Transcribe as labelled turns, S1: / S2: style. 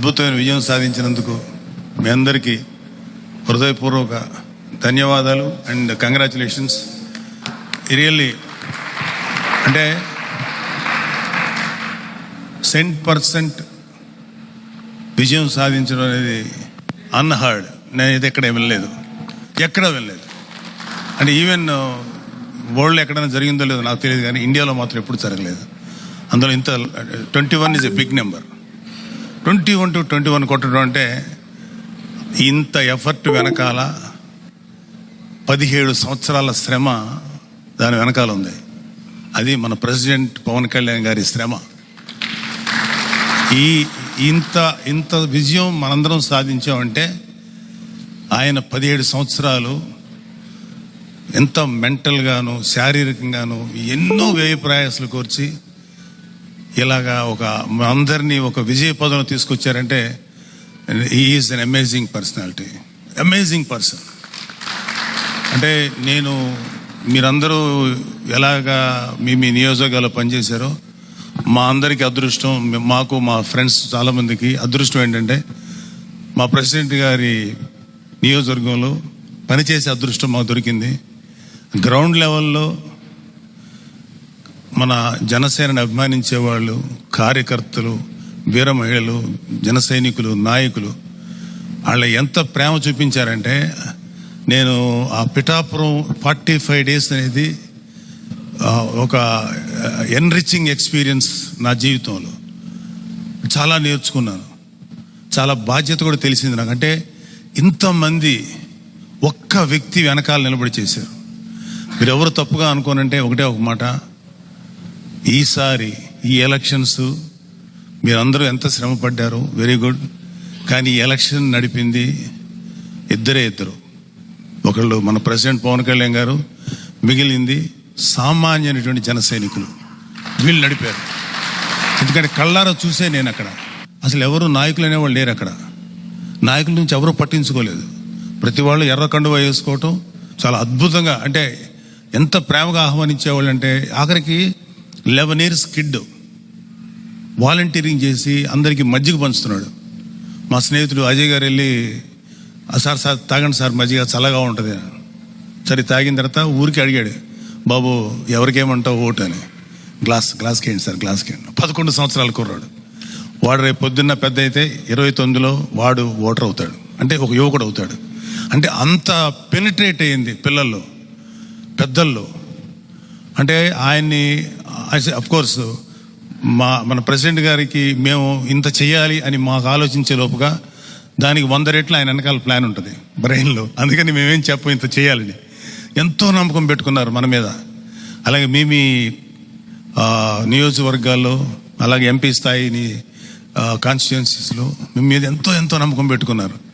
S1: అద్భుతమైన విజయం సాధించినందుకు మీ అందరికీ హృదయపూర్వక ధన్యవాదాలు అండ్ కంగ్రాచులేషన్స్. రియల్లీ అంటే సెంట్ పర్సెంట్ విజయం సాధించడం అనేది అన్హర్డ్ నేనైతే ఎక్కడ వెళ్ళలేదు ఎక్కడ వెళ్ళలేదు అంటే ఈవెన్ వరల్డ్ ఎక్కడైనా జరిగిందో లేదో నాకు తెలియదు కానీ ఇండియాలో మాత్రం ఎప్పుడు జరగలేదు. అందులో ఇంత twenty one is a big number twenty one to twenty one కొట్టడం అంటే ఇంత ఎఫర్ట్ వెనకాల పదిహేడు సంవత్సరాల శ్రమ దాని వెనకాల ఉంది. అది మన ప్రెసిడెంట్ పవన్ కళ్యాణ్ గారి శ్రమ. ఈ ఇంత ఇంత విజయం మనందరం సాధించామంటే ఆయన పదిహేడు సంవత్సరాలు ఎంత మెంటల్గాను శారీరకంగాను ఎన్నో వ్యయ ప్రయాసాలు కోర్చి ఇలాగా ఒక అందరినీ ఒక విజయ పదం తీసుకొచ్చారంటే is an amazing personality amazing person అంటే నేను మీరందరూ ఎలాగా మీ మీ నియోజకవర్గాల్లో పనిచేశారో మా అందరికీ అదృష్టం మాకు మా ఫ్రెండ్స్ చాలామందికి అదృష్టం ఏంటంటే మా ప్రెసిడెంట్ గారి నియోజకవర్గంలో పనిచేసే అదృష్టం మాకు దొరికింది. గ్రౌండ్ లెవెల్లో మన జనసేనని అభిమానించే వాళ్ళు కార్యకర్తలు వీర మహిళలు జన సైనికులు నాయకులు వాళ్ళ ఎంత ప్రేమ చూపించారంటే నేను ఆ పిఠాపురం ఫార్టీ ఫైవ్ డేస్ అనేది ఒక ఎన్రిచింగ్ ఎక్స్పీరియన్స్ నా జీవితంలో. చాలా నేర్చుకున్నాను. చాలా బాధ్యత కూడా తెలిసింది నాకు. అంటే ఇంతమంది ఒక్క వ్యక్తి వెనకాల నిలబడి చేశారు. మీరు ఎవరు తప్పుగా అనుకోనంటే ఒకటే ఒక మాట. ఈసారి ఈ ఎలక్షన్స్ మీరందరూ ఎంత శ్రమ పడ్డారు వెరీ గుడ్ కానీ ఈ ఎలక్షన్ నడిపింది ఇద్దరే ఇద్దరు. ఒకళ్ళు మన ప్రెసిడెంట్ పవన్ కళ్యాణ్ గారు మిగిలింది సామాన్యమైనటువంటి జన సైనికులు. వీళ్ళు నడిపారు. ఎందుకంటే కళ్ళారా చూసే నేను అక్కడ. అసలు ఎవరు నాయకులు అనేవాళ్ళు లేరు అక్కడ. నాయకుల నుంచి ఎవరు పట్టించుకోలేదు. ప్రతి వాళ్ళు ఎర్ర కండువా వేసుకోవటం చాలా అద్భుతంగా అంటే ఎంత ప్రేమగా ఆహ్వానించేవాళ్ళు అంటే ఆఖరికి లెవెన్ ఇయర్స్ కిడ్ వాలంటీరింగ్ చేసి అందరికీ మజ్జిగ పంచుతున్నాడు. మా స్నేహితుడు అజయ్ గారు వెళ్ళి "ఆ సార్ సార్ తాగండి సార్ మజ్జిగ చల్లగా ఉంటుంది సరే తాగిన తర్వాత ఊరికి అడిగాడు బాబు ఎవరికేమంటావు ఓటు అని. గ్లాస్ గ్లాస్కి ఏంటి సార్ గ్లాస్కి ఏంటి పదకొండు సంవత్సరాల కుర్రాడు. వాడు రేపు పొద్దున్న పెద్ద అయితే ఇరవై తొమ్మిదిలో వాడు ఓటర్ అవుతాడు. అంటే ఒక యువకుడు అవుతాడు. అంటే అంత పెనిట్రేట్ అయింది పిల్లల్లో పెద్దల్లో. అంటే ఆయన్ని అఫ్ కోర్స్ మా మన ప్రెసిడెంట్ గారికి మేము ఇంత చేయాలి అని మాకు ఆలోచించే లోపుగా దానికి వంద రెట్లు ఆయన వెనకాల ప్లాన్ ఉంటుంది బ్రెయిన్లో అందుకని మేమేం చెప్పం ఇంత చేయాలని ఎంతో నమ్మకం పెట్టుకున్నారు మన మీద. అలాగే మీ మీ నియోజకవర్గాల్లో అలాగే ఎంపీ స్థాయిని కాన్స్టిట్యున్సీస్లో మీ మీద ఎంతో ఎంతో నమ్మకం పెట్టుకున్నారు.